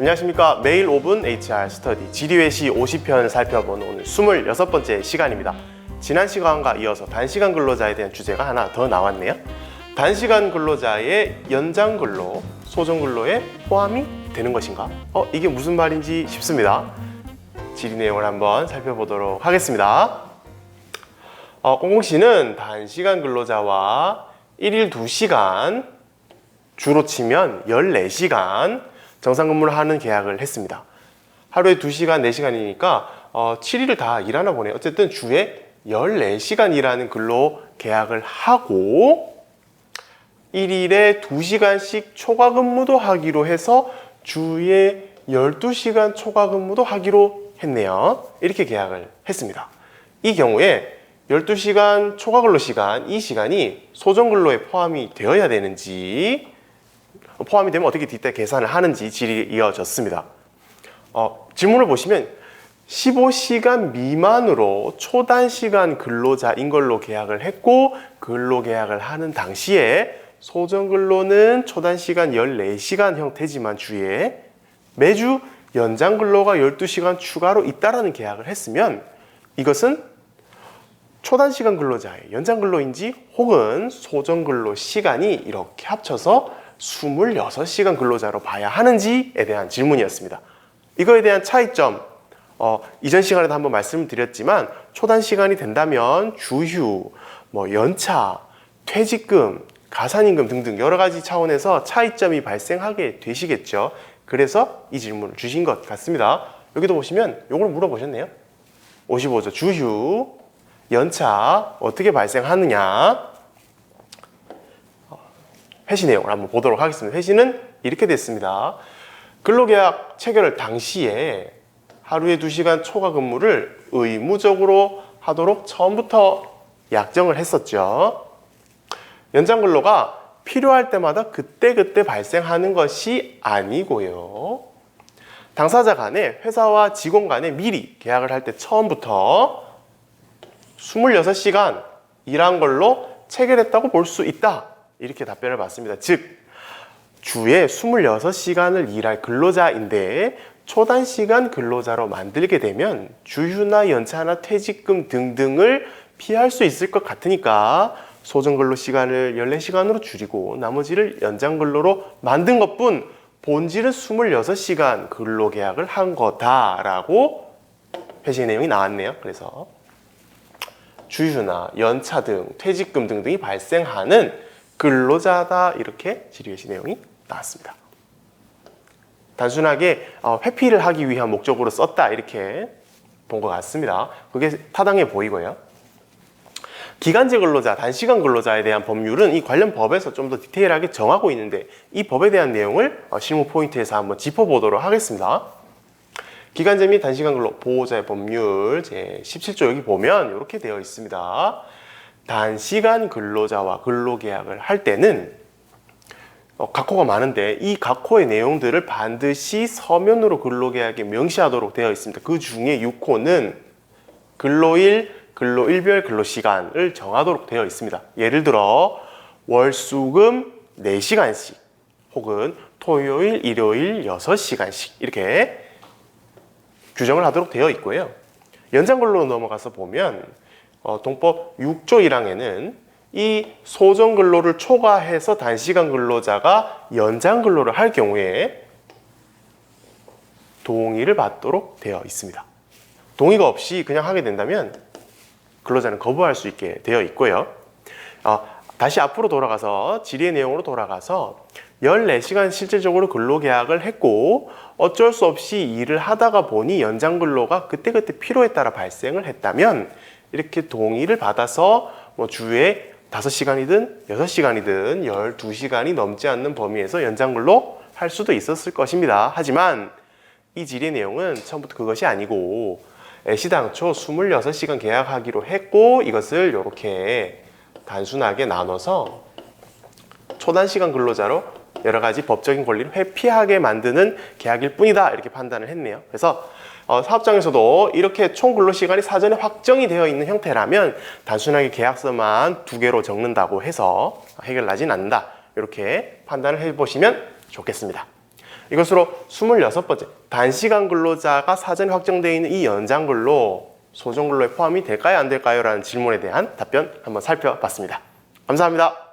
안녕하십니까. 매일 5분 HR 스터디 지리외시 50편을 살펴보는 오늘 26번째 시간입니다. 지난 시간과 이어서 단시간 근로자에 대한 주제가 하나 더 나왔네요. 단시간 근로자의 연장 근로, 소정 근로에 포함이 되는 것인가? 어, 이게 무슨 말인지 싶습니다. 지리 내용을 한번 살펴보도록 하겠습니다. 어, 공공시는 단시간 근로자와 1일 2시간, 주로 치면 14시간 정상 근무를 하는 계약을 했습니다. 하루에 2시간, 4시간이니까 어, 7일을 다 일하나 보네요. 어쨌든 주에 14시간 일하는 근로 계약을 하고 1일에 2시간씩 초과 근무도 하기로 해서 주에 12시간 초과 근무도 하기로 했네요. 이렇게 계약을 했습니다. 이 경우에 12시간 초과 근로 시간, 이 시간이 소정 근로에 포함이 되어야 되는지 포함이 되면 어떻게 뒷대 계산을 하는지 질이 이어졌습니다. 어, 질문을 보시면 15시간 미만으로 초단 시간 근로자인 걸로 계약을 했고 근로 계약을 하는 당시에 소정 근로는 초단 시간 14시간 형태지만 주에 매주 연장 근로가 12시간 추가로 있다라는 계약을 했으면 이것은 초단 시간 근로자의 연장 근로인지 혹은 소정 근로 시간이 이렇게 합쳐서 26시간 근로자로 봐야 하는지에 대한 질문이었습니다. 이거에 대한 차이점, 어, 이전 시간에도 한번 말씀드렸지만 초단 시간이 된다면 주휴, 뭐 연차, 퇴직금, 가산임금 등등 여러 가지 차원에서 차이점이 발생하게 되시겠죠. 그래서 이 질문을 주신 것 같습니다. 여기도 보시면 이걸 물어보셨네요. 55조 주휴, 연차 어떻게 발생하느냐? 회시 내용을 한번 보도록 하겠습니다. 회시는 이렇게 됐습니다. 근로계약 체결을 당시에 하루에 2시간 초과 근무를 의무적으로 하도록 처음부터 약정을 했었죠. 연장 근로가 필요할 때마다 그때그때 발생하는 것이 아니고요. 당사자 간에 회사와 직원 간에 미리 계약을 할 때 처음부터 26시간 일한 걸로 체결했다고 볼 수 있다. 이렇게 답변을 받습니다. 즉, 주에 26시간을 일할 근로자인데 초단 시간 근로자로 만들게 되면 주휴나 연차나 퇴직금 등등을 피할 수 있을 것 같으니까 소정 근로 시간을 14시간으로 줄이고 나머지를 연장 근로로 만든 것뿐 본질은 26시간 근로 계약을 한 거다라고 회신 내용이 나왔네요. 그래서 주휴나 연차 등 퇴직금 등등이 발생하는 근로자다 이렇게 질의회시 내용이 나왔습니다. 단순하게 어, 회피를 하기 위한 목적으로 썼다 이렇게 본 것 같습니다. 그게 타당해 보이고요. 기간제 근로자, 단시간 근로자에 대한 법률은 이 관련 법에서 좀 더 디테일하게 정하고 있는데 이 법에 대한 내용을 어, 실무 포인트에서 한번 짚어보도록 하겠습니다. 기간제 및 단시간 근로 보호자의 법률 제 17조 여기 보면 이렇게 되어 있습니다. 단 시간 근로자와 근로계약을 할 때는 어, 각호가 많은데 이 각호의 내용들을 반드시 서면으로 근로계약에 명시하도록 되어 있습니다. 그 중에 6호는 근로일, 근로일별 근로시간을 정하도록 되어 있습니다. 예를 들어 월수금 4시간씩 혹은 토요일, 일요일 6시간씩 이렇게 규정을 하도록 되어 있고요. 연장근로로 넘어가서 보면 어, 동법 6조 1항에는 이 소정 근로를 초과해서 단시간 근로자가 연장 근로를 할 경우에 동의를 받도록 되어 있습니다. 동의가 없이 그냥 하게 된다면 근로자는 거부할 수 있게 되어 있고요. 어, 다시 앞으로 돌아가서 질의 내용으로 돌아가서 14시간 실질적으로 근로계약을 했고 어쩔 수 없이 일을 하다가 보니 연장 근로가 그때그때 필요에 따라 발생을 했다면 이렇게 동의를 받아서 뭐 주에 5시간이든 6시간이든 12시간이 넘지 않는 범위에서 연장 근로 할 수도 있었을 것입니다. 하지만 이 질의 내용은 처음부터 그것이 아니고 애시당초 26시간 계약하기로 했고 이것을 이렇게 단순하게 나눠서 초단시간 근로자로 여러 가지 법적인 권리를 회피하게 만드는 계약일 뿐이다 이렇게 판단을 했네요. 그래서 어, 사업장에서도 이렇게 총 근로 시간이 사전에 확정이 되어 있는 형태라면 단순하게 계약서만 두 개로 적는다고 해서 해결나진 않는다 이렇게 판단을 해보시면 좋겠습니다. 이것으로 26번째 단시간 근로자가 사전에 확정되어 있는 이 연장 근로 소정 근로에 포함이 될까요 안 될까요? 라는 질문에 대한 답변 한번 살펴봤습니다. 감사합니다.